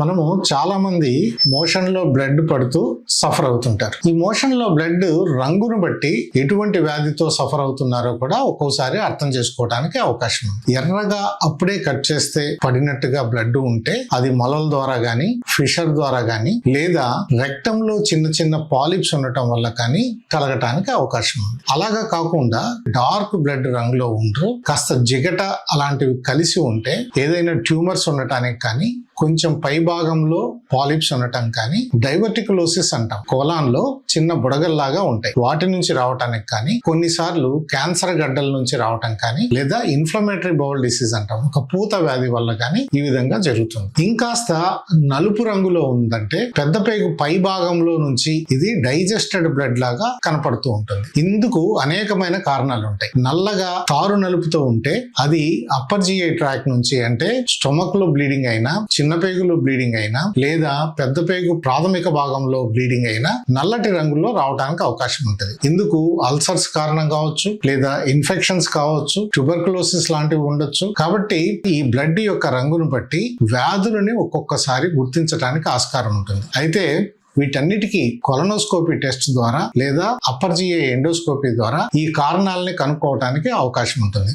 మనము చాలా మంది మోషన్లో బ్లడ్ పడుతూ సఫర్ అవుతుంటారు. ఈ మోషన్లో బ్లడ్ రంగును బట్టి ఎటువంటి వ్యాధితో సఫర్ అవుతున్నారో కూడా ఒక్కోసారి అర్థం చేసుకోవడానికి అవకాశం ఉంది. ఎర్రగా అప్పుడే కట్ చేస్తే పడినట్టుగా బ్లడ్ ఉంటే అది మొలల ద్వారా గాని ఫిషర్ ద్వారా గాని లేదా రక్తంలో చిన్న చిన్న పాలిప్స్ ఉండటం వల్ల కానీ కలగటానికి అవకాశం ఉంది. అలాగా కాకుండా డార్క్ బ్లడ్ రంగులో ఉండరు కాస్త జిగట అలాంటివి కలిసి ఉంటే ఏదైనా ట్యూమర్స్ ఉండటానికి కానీ కొంచెం పై భాగంలో పాలిప్స్ ఉండటం కానీ డైవర్టికులోసిస్ అంటాం. కోలాన్లో చిన్న బుడగల్లాగా ఉంటాయి. వాటి నుంచి రావటానికి కానీ కొన్నిసార్లు క్యాన్సర్ గడ్డల నుంచి రావటం కానీ లేదా ఇన్ఫ్లమేటరీ బౌల్ డిసీజ్ అంటాం. ఒక పూత వ్యాధి వల్ల కానీ ఈ విధంగా జరుగుతుంది. ఇంకాస్త నలుపు రంగులో ఉందంటే పెద్ద పేగు పై భాగంలో నుంచి ఇది డైజెస్టెడ్ బ్లడ్ లాగా కనపడుతూ ఉంటుంది. ఇందుకు అనేకమైన కారణాలు ఉంటాయి. నల్లగా తారు నలుపుతో ఉంటే అది అప్పర్ జిఐ ట్రాక్ నుంచి అంటే స్టొమక్లో బ్లీడింగ్ అయినా చిన్న పేగులో బ్లీడింగ్ అయినా లేదా పెద్ద పేగు ప్రాథమిక భాగంలో బ్లీడింగ్ అయినా నల్లటి రంగులో రావడానికి అవకాశం ఉంటుంది. ఇందుకు అల్సర్స్ కారణం కావచ్చు లేదా ఇన్ఫెక్షన్స్ కావచ్చు ట్యూబర్కులోసిస్ లాంటివి ఉండొచ్చు. కాబట్టి ఈ బ్లడ్ యొక్క రంగును బట్టి వ్యాధులని ఒక్కొక్కసారి గుర్తించడానికి ఆస్కారం ఉంటుంది. అయితే వీటన్నిటికీ కొలనోస్కోపీ టెస్ట్ ద్వారా లేదా అప్పర్ ఎండోస్కోపీ ద్వారా ఈ కారణాలని కనుక్కోవడానికి అవకాశం ఉంటుంది.